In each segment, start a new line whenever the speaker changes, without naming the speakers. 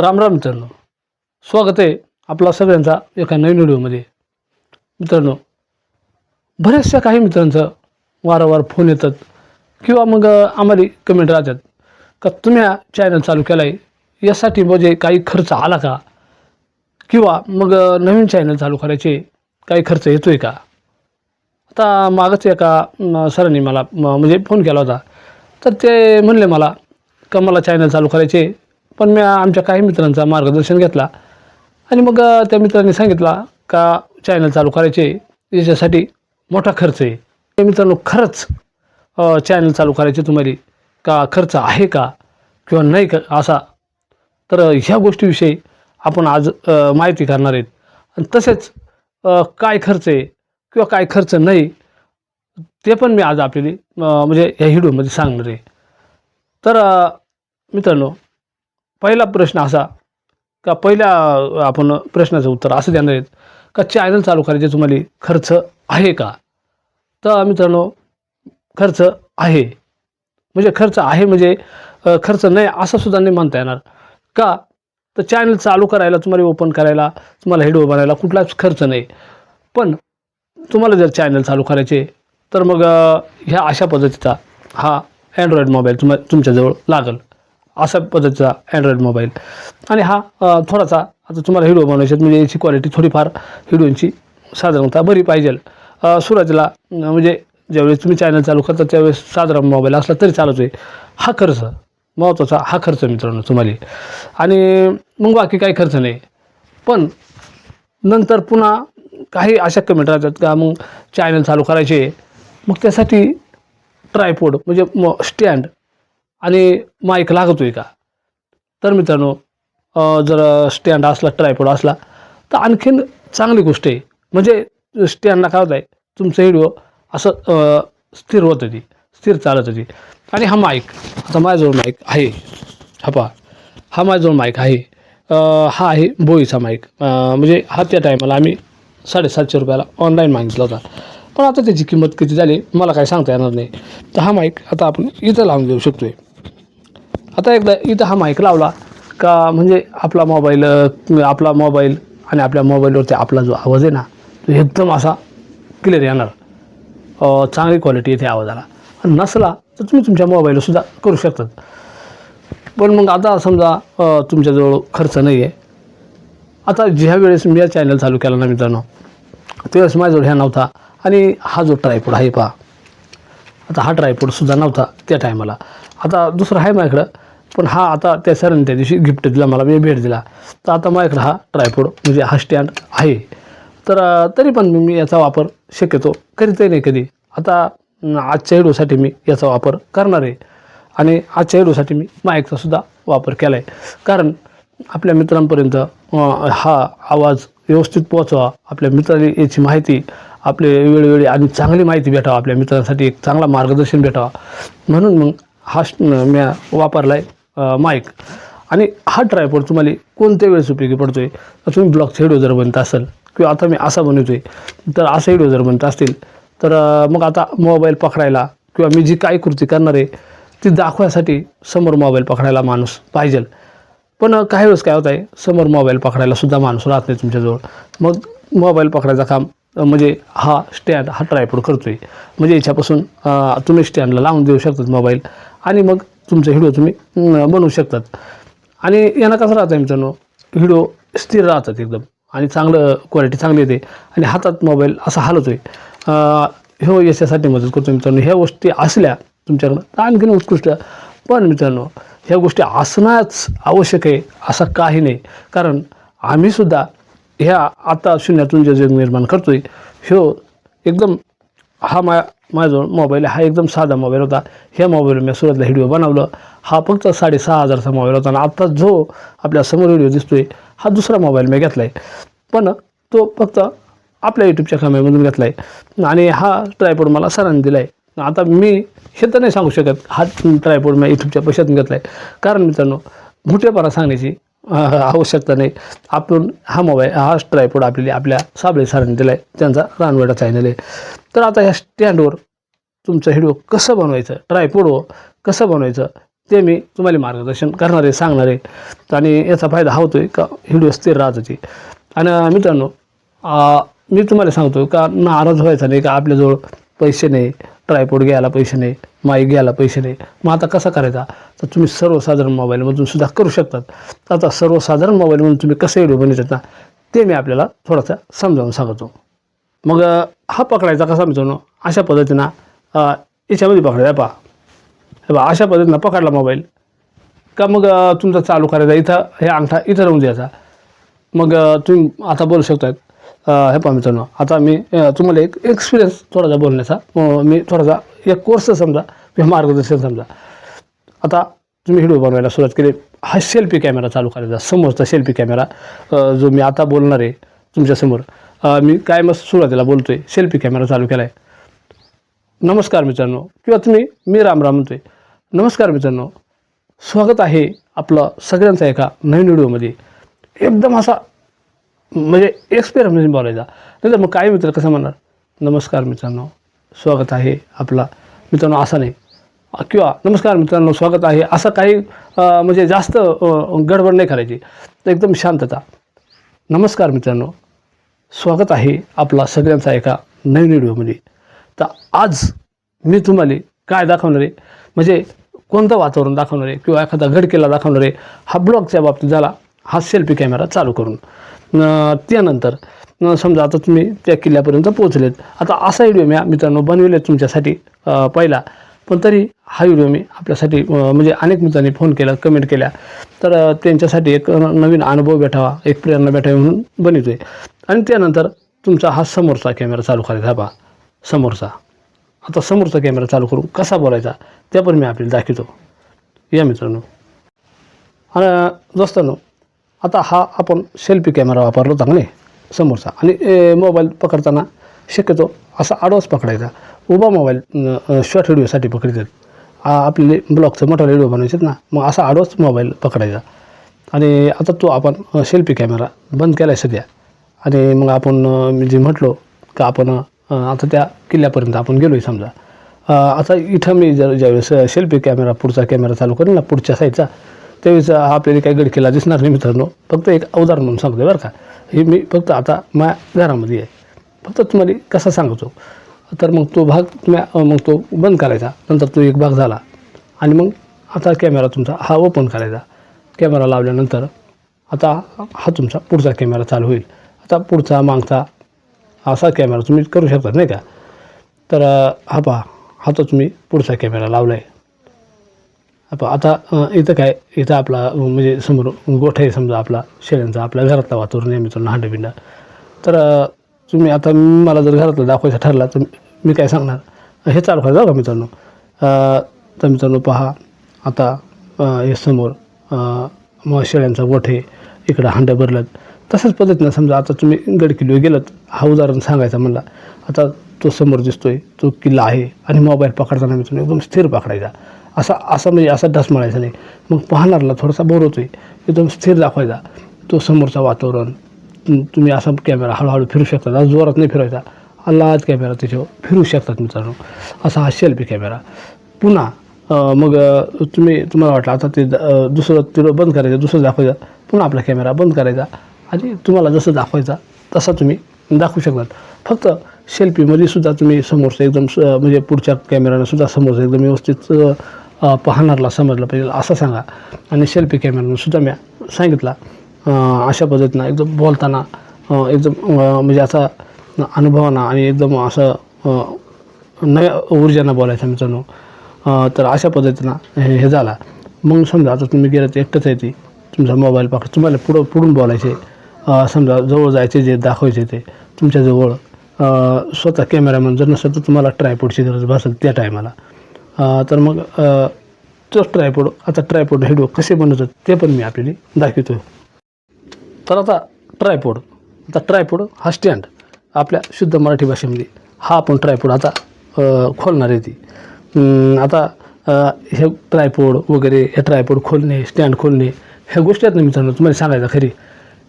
राम राम मित्रांनो. स्वागत आहे आपला सगळ्यांचा एका नवीन व्हिडिओमध्ये. मित्रांनो बऱ्याचशा काही मित्रांचं वारंवार फोन येतात किंवा मग आम्हाला कमेंट राहतात का तुम्ही हा चॅनल चालू केला आहे यासाठी म्हणजे काही खर्च आला का? किंवा मग नवीन चॅनल चालू करायचे काही खर्च येतो आहे का? आता मागच एका सरांनी मला म- म्हणजे फोन केला होता. तर ते म्हणले मला का मला चॅनल चालू करायचे? पण मी आमच्या काही मित्रांचा मार्गदर्शन घेतला. आणि मग त्या मित्रांनी सांगितला का चॅनल चालू करायचे याच्यासाठी मोठा खर्च आहे. ते मित्रांनो खरंच चॅनल चालू करायचे तुम्हाला का खर्च आहे का किंवा नाही का असा. तर ह्या गोष्टीविषयी आपण आज माहिती करणार आहेत. आणि तसेच काय खर्च आहे किंवा काय खर्च नाही ते पण मी आज आपल्याला म्हणजे ह्या व्हिडिओमध्ये सांगणार आहे. तर मित्रांनो पहिला प्रश्न असा का पहिल्या आपण प्रश्नाचं उत्तर असं देणार आहेत का चॅनल चालू करायचे तुम्हाला खर्च आहे का? तर मित्रांनो खर्च आहे. म्हणजे खर्च आहे म्हणजे खर्च नाही असं सुद्धा नाही म्हणता येणार. का? तर चॅनल चालू करायला तुम्हाला ओपन करायला तुम्हाला व्हिडिओ बनायला कुठलाच खर्च नाही. पण तुम्हाला जर चॅनल चालू करायचे तर मग ह्या अशा पद्धतीचा हा अँड्रॉईड मोबाईल तुम तुमच्याजवळ लागेल. अशा पद्धतीचा अँड्रॉईड मोबाईल आणि हा थोडासा आता तुम्हाला हिडो बनवायचे आहेत, म्हणजे याची क्वालिटी थोडीफार व्हिडिओची साधारणतः बरी पाहिजे. सुरुवातीला म्हणजे ज्यावेळेस तुम्ही चॅनल चालू करता त्यावेळेस साधारण मोबाईल असला तरी चालत आहे. हा खर्च महत्त्वाचा हा खर्च मित्रांनो तुम्हाला. आणि मग बाकी काही खर्च नाही. पण नंतर पुन्हा काही अशा कमेंट राहतात का मग चॅनल चालू करायचे मग त्यासाठी ट्रायपोड म्हणजे म स्टँड आणि माईक लागत आहे का? तर मित्रांनो जर स्टँड असला ट्रायपोड असला तर आणखीन चांगली गोष्ट आहे. म्हणजे स्टँडला काय होत आहे तुमचं व्हिडिओ असं स्थिर होत होती स्थिर चालत होती. आणि हा माईक आता माझ्याजवळ माईक आहे. हा पहा हा माझ्याजवळ माईक आहे. हा आहे बोईचा माईक म्हणजे हा त्या टायमाला आम्ही साडेसातशे रुपयाला ऑनलाईन मागितला होता. पण आता त्याची किंमत किती झाली मला काही सांगता येणार नाही. तर हा माईक आता आपण इथं लावून देऊ शकतो आहे आता एकदा इथं हा माईक लावला का म्हणजे आपला मोबाईल आपला मोबाईल आणि आपल्या मोबाईलवरती आपला जो आवाज आहे ना तो एकदम असा क्लिअर येणार. चांगली क्वालिटी येते आवाजाला. नसला तर तुम्ही तुमच्या मोबाईलसुद्धा करू शकतात. पण मग आता समजा तुमच्याजवळ खर्च नाही आहे आता ज्या वेळेस मी या चॅनल चालू केला ना मित्रांनो त्यावेळेस माझ्याजवळ ह्या नव्हता. आणि हा जो ट्रायपोड आहे पहा आता हा ट्रायपोडसुद्धा नव्हता त्या टायमाला आता दुसरा आहे माझ्याकडं. पण हा आता त्या सरांनी त्या दिवशी गिफ्ट दिला मला मी भेट दिला. तर आता माझ्याकडे हा ट्रायपोड म्हणजे हा स्टँड आहे. तर तरी पण मी याचा वापर शक्यतो करीतही नाही कधी. आता आजच्या व्हिडिओसाठी मी याचा वापर करणार आहे. आणि आजच्या व्हिडिओसाठी मी माईकचा सुद्धा वापर केला आहे कारण आपल्या मित्रांपर्यंत हा आवाज व्यवस्थित पोहोचवा. आपल्या मित्रांनी याची माहिती आपले वेळोवेळी आणि चांगली माहिती भेटावा. आपल्या मित्रांसाठी एक चांगला मार्गदर्शन भेटावा. म्हणून मग हा मी वापरला आहे माईक आणि हा ट्रायपॉड तुम्हाला कोणत्या वेळेस उपयोगी पडतो आहे तर तुम्ही ब्लॉगचा व्हिडिओ जर बनत असेल किंवा आता मी असा बनवतो आहे तर असा व्हिडिओ जर बनत असतील तर मग आता मोबाईल पकडायला किंवा मी जी काय कृती करणार आहे ती दाखवायसाठी समोर मोबाईल पकडायला माणूस पाहिजे पण काही वेळेस काय होत आहे समोर मोबाईल पकडायला सुद्धा माणूस राहत नाही तुमच्याजवळ. मग मोबाईल पकडायचं काम म्हणजे हा स्टँड हा ट्रायपोड करतो आहे म्हणजे याच्यापासून तुम्ही स्टँडला लावून देऊ शकतात मोबाईल आणि मग तुमचा व्हिडिओ तुम्ही बनवू शकतात. आणि यांना कसं राहतं मित्रांनो व्हिडिओ स्थिर राहतात एकदम. आणि चांगलं क्वालिटी चांगली येते. आणि हातात मोबाईल असा हलतो आहे हो याच्यासाठी मदत करतो मित्रांनो. ह्या गोष्टी असल्या तुमच्याकडं तर आणखीन उत्कृष्ट. पण मित्रांनो ह्या गोष्टी असणंच आवश्यक आहे असं काही नाही. कारण आम्हीसुद्धा ह्या आता शून्यातून जे जग निर्माण करतो आहे ह्यो एकदम हा मा माझं मोबाईल हा एकदम साधा मोबाईल होता. ह्या मोबाईलवर मी सुरुवातीला व्हिडिओ बनवलं. हा फक्त साडेसहा हजारचा मोबाईल होता. आणि आत्ता जो आपल्यासमोर व्हिडिओ दिसतोय हा दुसरा मोबाईल मी घेतला आहे पण तो फक्त आपल्या यूट्यूबच्या कामामधून घेतला आहे आणि हा ट्रायपोड मला सरांनी दिला आहे आता मी हे तर नाही सांगू शकत. हा ट्रायपोड मी यूट्यूबच्या पैशातून घेतला आहे कारण मित्रांनो मोठेपणा सांगण्याची आवश्यकता नाही. आपण हा मोबाईल हा ट्रायपोड आपल्याला आपल्या साबळे सरांनी दिला आहे त्यांचा रानवेडा चॅनल आहे. तर आता ह्या स्टँडवर तुमचा व्हिडिओ कसं बनवायचं? ट्रायपोडवर कसं बनवायचं? ते मी तुम्हाला मार्गदर्शन करणार आहे सांगणार आहे. आणि याचा फायदा हा होतो आहे का व्हिडिओ स्थिर राहत होती आणि मित्रांनो मी तुम्हाला सांगतो का? नाराज व्हायचा नाही का? आपल्याजवळ पैसे नाही. ट्रायपोड घ्यायला पैसे नाही माईक घ्यायला पैसे नाही मग आता कसा करायचा? तर तुम्ही सर्वसाधारण मोबाईलमधून सुद्धा करू शकतात. आता सर्वसाधारण मोबाईलमधून तुम्ही कसं व्हिडिओ बनवतात ना ते मी आपल्याला थोडासा समजावून सांगतो. मग हा पकडायचा कसा मित्रांनो? अशा पद्धतीनं याच्यामध्ये पकडायचा पहा. हे बा अशा पद्धतीनं पकडला मोबाईल का मग तुमचा चालू करायचा इथं हे अंगठा इथं राहून द्यायचा. मग तुम्ही आता बोलू शकतात हे पहा मित्रांनो आता मी तुम्हाला एक एक्सपिरियन्स थोडासा बोलण्याचा. मी थोडासा एक कोर्स समजा किंवा मार्गदर्शन समजा. आता तुम्ही व्हिडिओ बनवायला सुरुवात केली हा सेल्फी कॅमेरा चालू करायचा समोरचा सेल्फी कॅमेरा जो मी आता बोलणार आहे तुमच्यासमोर मी काय मग सुरुवातीला बोलतो आहे सेल्फी कॅमेरा चालू केला आहे नमस्कार मित्रांनो किंवा तुम्ही मी रामराम आहे नमस्कार मित्रांनो स्वागत आहे आपलं सगळ्यांचा एका नवीन व्हिडिओमध्ये एकदम असा म्हणजे एक्सपेरिमेंट बोलायचा. नाही तर मग काय मित्र कसं म्हणणार? नमस्कार मित्रांनो स्वागत आहे आपला. मित्रांनो असा नाही. किंवा नमस्कार मित्रांनो स्वागत आहे असं काही म्हणजे जास्त गडबड नाही करायची. तर एकदम शांतता. नमस्कार मित्रांनो स्वागत आहे आपला सगळ्यांचा एका नवीन व्हिडिओमध्ये. तर आज मी तुम्हाला काय दाखवणार आहे? म्हणजे कोणतं वातावरण दाखवणार आहे? किंवा एखादा घडकेला दाखवणार आहे? हा ब्लॉगच्या बाबतीत झाला हा सेल्फी कॅमेरा चालू करून. त्यानंतर समजा आता तुम्ही त्या किल्ल्यापर्यंत पोहोचलेत. आता असा व्हिडिओ मी मित्रांनो बनविले तुमच्यासाठी पहिला. पण तरी हा व्हिडिओ मी आपल्यासाठी म्हणजे अनेक मित्रांनी फोन केला कमेंट केल्या. तर त्यांच्यासाठी एक नवीन अनुभव भेटावा एक प्रेरणा भेटावी म्हणून बनवतो आहे आणि त्यानंतर तुमचा हा समोरचा कॅमेरा चालू करायचा हा पहा. समोरचा. आता समोरचा कॅमेरा चालू करून कसा बोलायचा ते पण मी आपल्याला दाखवतो. या मित्रांनो. आणि दोस्तांनो आता हा आपण सेल्फी कॅमेरा वापरलो चांगले समोरचा. आणि ए, मोबाईल पकडताना शक्यतो असा आडवाच पकडायचा. उभा मोबाईल शॉर्ट व्हिडिओसाठी पकडतात. आपले ब्लॉगचं मोठा व्हिडिओ बनवायचे ना मग असा आडवाच मोबाईल पकडायचा. आणि आता तो आपण सेल्फी कॅमेरा बंद केला आहे सध्या. आणि मग आपण मी जे म्हटलो का आपण आता त्या किल्ल्यापर्यंत आपण गेलो आहे समजा आता इथं मी जर ज्यावेळेस सेल्फी कॅमेरा पुढचा कॅमेरा चालू करेन ना पुढच्या साईडचा त्यावेळेस हा आपल्याला काही गडकिल्ला दिसणार नाही मित्रांनो. फक्त एक उदाहरण म्हणून सांगतो बरं का. हे मी फक्त आता माझ्या घरामध्ये आहे. फक्त तुम्हाला कसा सांगतो. तर मग तो भाग तुम्ही मग तो बंद करायचा. नंतर तो एक भाग झाला. आणि मग आता कॅमेरा तुमचा हा ओपन करायचा. कॅमेरा लावल्यानंतर आता हा तुमचा पुढचा कॅमेरा चालू होईल. आता पुढचा मागचा असा कॅमेरा तुम्ही करू शकता नाही का? तर हा पहा. हा तो तुम्ही पुढचा कॅमेरा लावला आहे आता इथं काय इथं आपला म्हणजे समोर गोठा आहे समजा आपला शेळ्यांचा आपल्या घरातला वातावरण आहे मित्रांनो हांडाबिंडा. तर तुम्ही आता मला जर घरातलं दाखवायचं ठरला तर मी काय सांगणार? हे चालू करायचं का मित्रांनो? तर मित्रांनो पहा आता हे समोर मग शेळ्यांचा गोठे इकडं हांड्या भरल्यात. तसंच पद्धतीनं समजा आता तुम्ही गडकिल्लो गेलात हा उदाहरण सांगायचा म्हणला. आता तो समोर दिसतोय तो किल्ला आहे आणि मोबाईल पकडताना मित्रांनो एकदम स्थिर पकडायचा. असा असा म्हणजे असा ढसमाळायचा नाही. मग पाहणारला थोडासा बोर होतो आहे एकदम स्थिर दाखवायचा. तो समोरचा वातावरण तुम्ही असा कॅमेरा हळूहळू फिरू शकता. आज जोरात नाही फिरवायचा अल्लाच कॅमेरा त्याच्यावर फिरू शकतात मित्रांनो. असा हा सेल्फी कॅमेरा पुन्हा मग तुम्ही तुम्हाला वाटलं आता ते दुसरं तिथं बंद करायचं दुसरं दाखवायचं. पुन्हा आपला कॅमेरा बंद करायचा. आणि तुम्हाला जसं दाखवायचा तसा तुम्ही दाखवू शकतात फक्त सेल्फीमध्ये सुद्धा तुम्ही समोरचं एकदम स- म्हणजे पुढच्या कॅमेऱ्यानं सुद्धा समोरचं एकदम व्यवस्थित पाहणारला समजलं पाहिजे असं सांगा. आणि सेल्फी कॅमेऱ्यानं सुद्धा मी सांगितला. अशा पद्धतीनं एकदम बोलताना एकदम म्हणजे असा अनुभवानं आणि एकदम असं नव्या ऊर्जानं बोलायचं मित्रांनो. तर अशा पद्धतीनं हे हे झाला. मग समजा आता तुम्ही गेलं तर एकटंच आहे ती. तुमचा मोबाईल पकड. तुम्हाला पुढं पुढून बोलायचे. समजा जवळ जायचे जे दाखवायचे ते तुमच्याजवळ स्वतः कॅमेरामॅन जर नसेल तर तुम्हाला ट्रायपोडची गरज भासेल त्या टायमाला तर मग तो ट्रायपोड आता ट्रायपोड व्हिडिओ कसे बनवतात ते पण मी आपल्याला दाखवतो तर आता ट्रायपोड आता ट्रायपोड हा स्टँड आपल्या शुद्ध मराठी भाषेमध्ये हा आपण ट्रायपोड आता खोलणार आहे ती. आता हे ट्रायपोड वगैरे हे ट्रायपोड खोलणे स्टँड खोलणे ह्या गोष्टी आहेत ना मित्रांनो तुम्हाला सांगायचं खरी.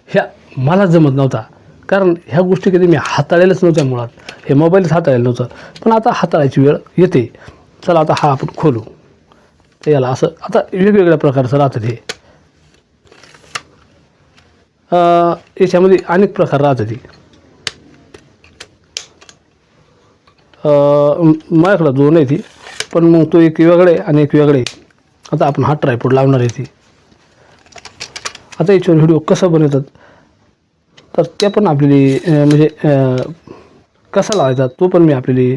ह्या मला जमत नव्हता कारण ह्या गोष्टी कधी मी हाताळलेल्याच नव्हत्या मुळात. हे मोबाईलच हाताळलेलं नव्हतं. पण आता हाताळायची वेळ येते. चला आता हा आपण खोलू. तर याला असं आता वेगवेगळ्या प्रकारचं राहतं ते. याच्यामध्ये अनेक प्रकार राहतात ते. माझ्याकडं दोन आहे ती पण मग तो एक वेगळे आणि एक वेगळे आता आपण हा ट्रायपोड लावणार आहे ती. आता याच्यावर व्हिडिओ कसं बनवतात? तर ते पण आपली म्हणजे कसा लावायचा तो पण मी आपली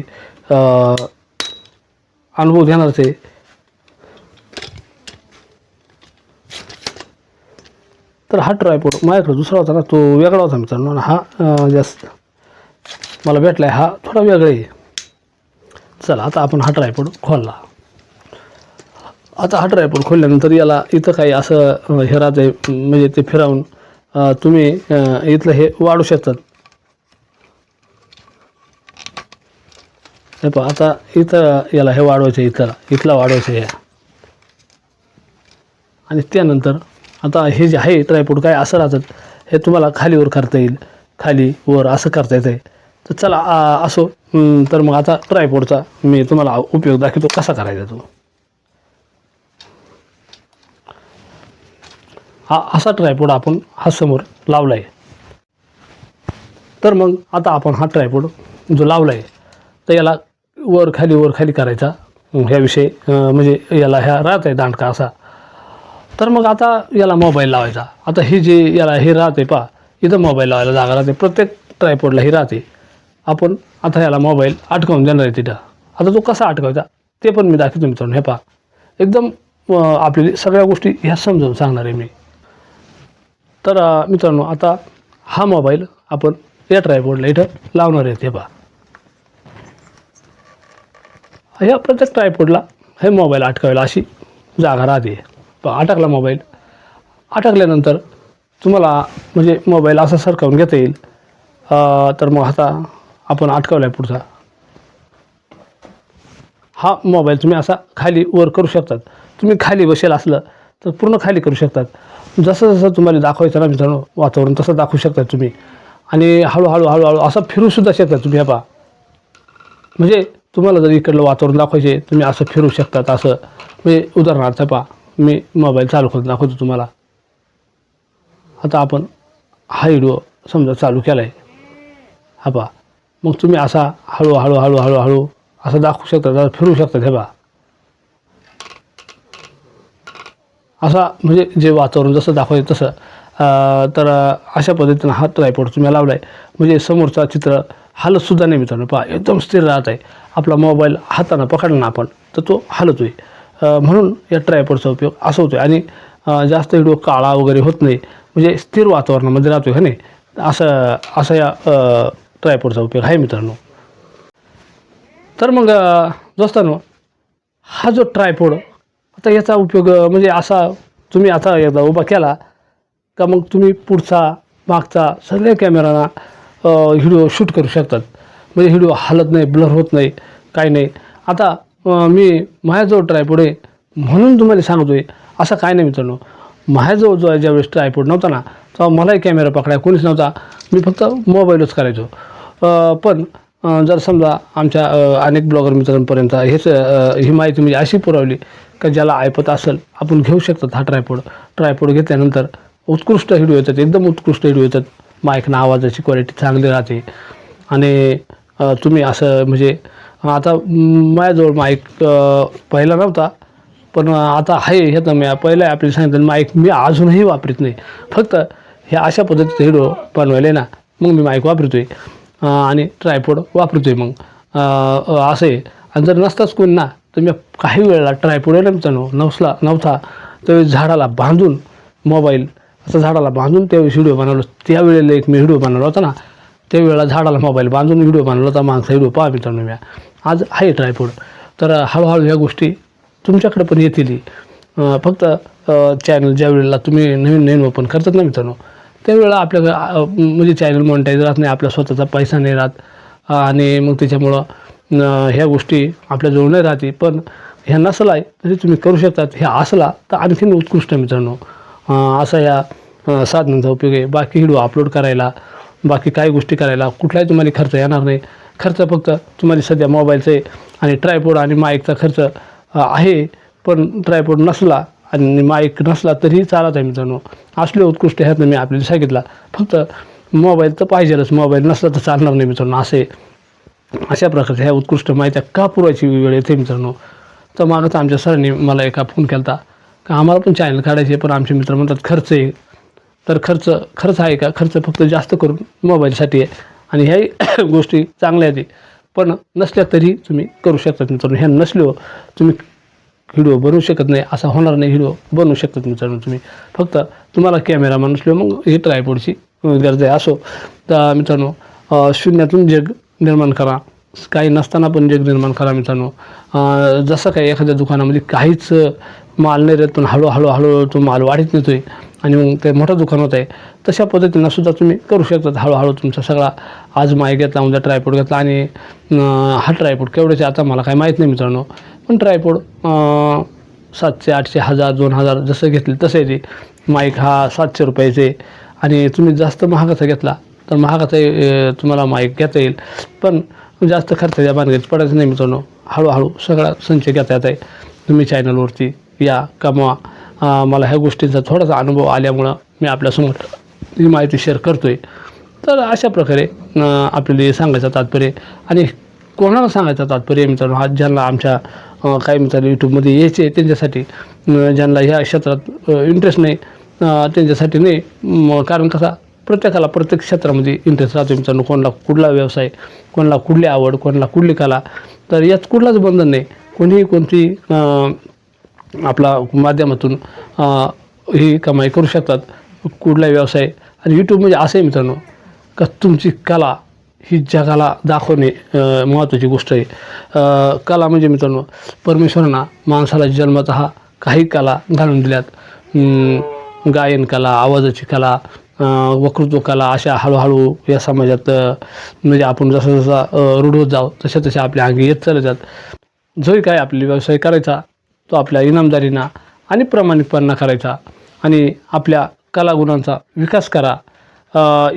अनुभव देणारच आहे तर हा ट्रायपोड माझ्याकडे दुसरा होता ना तो वेगळा होता मित्रांनो आणि हा जास्त मला भेटला आहे हा थोडा वेगळा आहे. चला आता आपण हा ट्रायपोड खोलला. आता हा ट्रायपोड खोलल्यानंतर याला इथं काही असं हे राहतं म्हणजे ते फिरावून तुम्ही इथलं हे वाढू शकतात. हे पहा आता इथं याला हे वाढवायचं आहे इथं इथला वाढवायचं आहे आणि त्यानंतर आता हे जे आहे ट्रायपोड काय असं राहतात हे तुम्हाला खालीवर करता येईल. खाली वर असं करता येतं आहे तर चला असो. तर मग आता ट्रायपोडचा मी तुम्हाला उपयोग दाखवतो कसा करायचा तो. हा असा ट्रायपोड आपण हा समोर लावला आहे तर मग आता आपण हा ट्रायपोड जो लावला आहे तर याला वर खाली वर खाली करायचा. ह्याविषयी म्हणजे याला ह्या राहत आहे दांडका असा. तर मग आता याला मोबाईल लावायचा. आता हे जे याला हे राहते पा इथं मोबाईल लावायला जागा राहते. प्रत्येक ट्रायपोडला ही राहते. आपण आता याला मोबाईल अटकावून देणार आहे तिथं. आता तो कसा अटकावायचा ते पण मी दाखवतो मित्रांनो. हे पा एकदम आपली आपल्याला सगळ्या गोष्टी ह्या समजावून सांगणार आहे मी. तर मित्रांनो आता हा मोबाईल आपण या ट्रायपोडला इथं लावणार आहेत. हे पहा. ह्या प्रत्येक ट्रायपोडला हे मोबाईल अटकवायला अशी जागा राहते. अटकला मोबाईल अटकल्यानंतर तुम्हाला म्हणजे मोबाईल असा सरकावून घेता येईल. तर मग आता आपण अटकावला आहे पुढचा. हा मोबाईल तुम्ही असा खाली वर करू शकतात. तुम्ही खाली बसेल असलं तर पूर्ण खाली करू शकतात. जसं जसं तुम्हाला दाखवायचं ना मित्रांनो वातावरण तसं दाखवू शकतात तुम्ही. आणि हळूहळू हळूहळू असं फिरूसुद्धा शकता तुम्ही हे पहा. म्हणजे तुम्हाला जर इकडलं वातावरण दाखवायचे तुम्ही असं फिरू शकतात असं. म्हणजे उदाहरणार्थ पहा मी मोबाईल चालू करून दाखवतो तुम्हाला. आता आपण हा व्हिडिओ समजा चालू केला आहे हा पहा. मग तुम्ही असा हळू हळू हळू हळू हळू असं दाखवू शकतात असं फिरू शकतात हे पहा. असा म्हणजे जे वातावरण जसं दाखवायचं तसं. तर अशा पद्धतीनं हा ट्रायपॉड तुम्ही लावला आहे म्हणजे समोरचा चित्र हालतसुद्धा नाही मित्रांनो. पहा एकदम स्थिर राहत आहे. आपला मोबाईल हातानं पकडला ना आपण तर तो हालत आहे म्हणून या ट्रायपॉडचा उपयोग असा होतो आहे आणि जास्त व्हिडिओ काळा वगैरे होत नाही. म्हणजे स्थिर वातावरणामध्ये राहतो आहे नाही? असं असा या ट्रायपॉडचा उपयोग आहे मित्रांनो. तर मग दोस्तांनो हा जो ट्रायपॉड आता याचा उपयोग म्हणजे असा तुम्ही आता एकदा उभा केला का मग तुम्ही पुढचा मागचा सगळ्या कॅमेराना व्हिडिओ शूट करू शकतात. म्हणजे व्हिडिओ हालत नाही ब्लर होत नाही काही नाही. आता मी माझ्याजवळ ट्रायपॉड आहे म्हणून तुम्हाला सांगतो आहे असं काय नाही मित्रांनो. माझ्याजवळ जो आहे ज्यावेळेस ट्रायपॉड नव्हता ना तेव्हा मलाही कॅमेरा पकडाय कोणीच नव्हता. मी फक्त मोबाईलच करायचो. पण जर समजा आमच्या अनेक ब्लॉगर मित्रांपर्यंत हेच ही माहिती म्हणजे अशी पुरवली का ज्याला ऐपत असेल आपण घेऊ शकतात हा ट्रायपोड ट्रायपोड घेतल्यानंतर उत्कृष्ट हिडू येतात एकदम उत्कृष्ट हिडू येतात. माईकनं आवाजाची क्वालिटी चांगली राहते. आणि तुम्ही असं म्हणजे आता माझ्याजवळ माईक पहिला नव्हता पण आता आहे हे तर मी पहिला आपल्याला सांगितलं माईक मी अजूनही वापरत नाही. फक्त हे अशा पद्धतीचे हिडो बनवायला ना मग मी माईक वापरतो आहे आणि ट्रायपॉड वापरतो आहे मग असं आहे. आणि जर नसताच कोण ना तर मी काही वेळेला ट्रायपॉड आहे ना मित्रांनो नवसला नव्हता तर झाडाला बांधून मोबाईल असं झाडाला बांधून ते व्हिडिओ बनवलं. त्यावेळेला एक मी व्हिडिओ बनवला होता ना त्यावेळेला झाडाला मोबाईल बांधून व्हिडिओ बनवला होता मागचा व्हिडिओ पहा मित्रांनो मी. आज आहे ट्रायपॉड तर हळूहळू ह्या गोष्टी तुमच्याकडे पण येतील. फक्त चॅनल ज्या वेळेला तुम्ही नवीन नवीन ओपन करतात ना मित्रांनो त्यावेळेला आपल्याकडे म्हणजे चॅनल मॉनिटाईज राहत नाही आपला स्वतःचा पैसा नाही राहत. आणि मग त्याच्यामुळं ह्या गोष्टी आपल्याजवळ नाही राहते. पण ह्या नसला आहे तरी तुम्ही करू शकतात. ह्या असला तर आणखीन उत्कृष्ट मित्रांनो. असा या साधनांचा उपयोग आहे. बाकी व्हिडिओ अपलोड करायला बाकी काही गोष्टी करायला कुठलाही तुम्हाला खर्च येणार नाही. खर्च फक्त तुम्हाला सध्या मोबाईलचा आहे आणि ट्रायपोड आणि माईकचा खर्च आहे. पण ट्रायपॉड नसला आणि माईक नसला तरीही चालत आहे मित्रांनो. असले उत्कृष्ट ह्यातनं मी आपल्याला सांगितला. फक्त मोबाईल तर पाहिजेलच. मोबाईल नसला तर चालणार नाही मित्रांनो असे. अशा प्रकारच्या ह्या उत्कृष्ट माहित्या का पुरवायची वेळ येते मित्रांनो? तर मागच आमच्या सरांनी मला एका फोन केला होता का आम्हाला पण चॅनल काढायचे पण आमचे मित्र म्हणतात खर्च आहे. तर खर्च खर्च आहे का? खर्च फक्त जास्त करून मोबाईलसाठी आहे. आणि ह्याही गोष्टी चांगल्या आहेत. पण नसल्या तरी तुम्ही करू शकतात मित्रांनो. ह्या नसलो तुम्ही व्हिडिओ बनवू शकत नाही. असा होणार नाही व्हिडिओ बनवू शकतात मित्रांनो तुम्ही. फक्त तुम्हाला कॅमेरामॅन नसलो मग हे ट्रायपोडची गरज आहे. असो तर मित्रांनो शून्यातून जग निर्माण करा. काही नसताना पण जग निर्माण करा मित्रांनो. जसं काही एखाद्या दुकानामध्ये काहीच माल नाही देत पण हळूहळू हळूहळू तो माल वाढीत नेतोय आणि मग ते मोठं दुकान होत आहे. तशा पद्धतीनं सुद्धा तुम्ही करू शकतात. हळूहळू तुमचा सगळा आज माय घेतला उद्या ट्रायपोड घेतला आणि हा ट्रायपोड केवढ्याचे आता मला काही माहीत नाही मित्रांनो. पण ट्रायपोड सातशे आठशे हजार दोन हजार जसं घेतले तसे ते. माईक हा सातशे रुपयाचे आणि तुम्ही जास्त महागाचा घेतला तर महागाचा तुम्हाला माईक घेता येईल. पण जास्त खर्चाच्या बांधगीत पडायचं नाही मित्रांनो. हळूहळू सगळा संचय घेता येत आहे. तुम्ही चॅनलवरती या कमवा मला ह्या गोष्टींचा थोडासा अनुभव आल्यामुळं मी आपल्यासमोर ही माहिती शेअर करतो आहे तर अशा प्रकारे आपल्याला हे सांगायचं तात्पर्य आणि कोणाला सांगायचं तात्पर्य मित्रांनो हा ज्यांना आमच्या काही मित्रांनो यूट्यूबमध्ये यायचे त्यांच्यासाठी ज्यांना ह्या क्षेत्रात इंटरेस्ट नाही त्यांच्यासाठी नाही कारण कसा प्रत्येकाला प्रत्येक क्षेत्रामध्ये इंटरेस्ट राहतो मित्रांनो. कोणाला कुठला व्यवसाय कोणाला कुठली आवड कोणाला कुठली कला तर यात कुठलाच बंधन नाही. कोणीही कोणती आपला माध्यमातून ही कमाई करू शकतात. कुठलाही व्यवसाय. आणि यूट्यूब म्हणजे असं आहे मित्रांनो का तुमची कला ही जगाला दाखवणे महत्त्वाची गोष्ट आहे. कला म्हणजे मित्रांनो परमेश्वरांना माणसाला जन्मत हा काही कला घालून दिल्यात. गायन कला आवाजाची कला वक्तृत्व कला अशा हळूहळू या समाजात म्हणजे आपण जसं जसं रूढवत रूढ होत जाऊ तशा तशा आपल्या अंगी येत चालत जात. जोही काय आपले व्यवसाय करायचा तो आपल्या इनामदारीना आणि प्रामाणिकपणा करायचा आणि आपल्या कलागुणांचा विकास करा.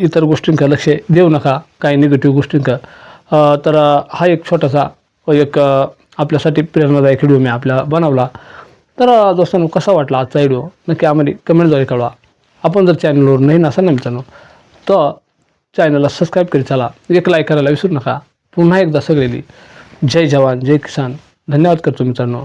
इतर गोष्टींकडे लक्ष देऊ नका काही निगेटिव्ह गोष्टींकडं. तर हा एक छोटासा एक आपल्यासाठी प्रेरणादायक व्हिडिओ मी आपला बनवला. तर दोस्तांनो कसा वाटला आजचा व्हिडिओ नक्की आम्हाला कमेंटद्वारे कळवा. आपण जर चॅनलवर नाही नसाल ना मित्रांनो तर चॅनलला सबस्क्राईब करी चला. एक लाईक करायला विसरू नका. पुन्हा एकदा सगळेली जय जवान जय किसान. धन्यवाद करतो मित्रांनो.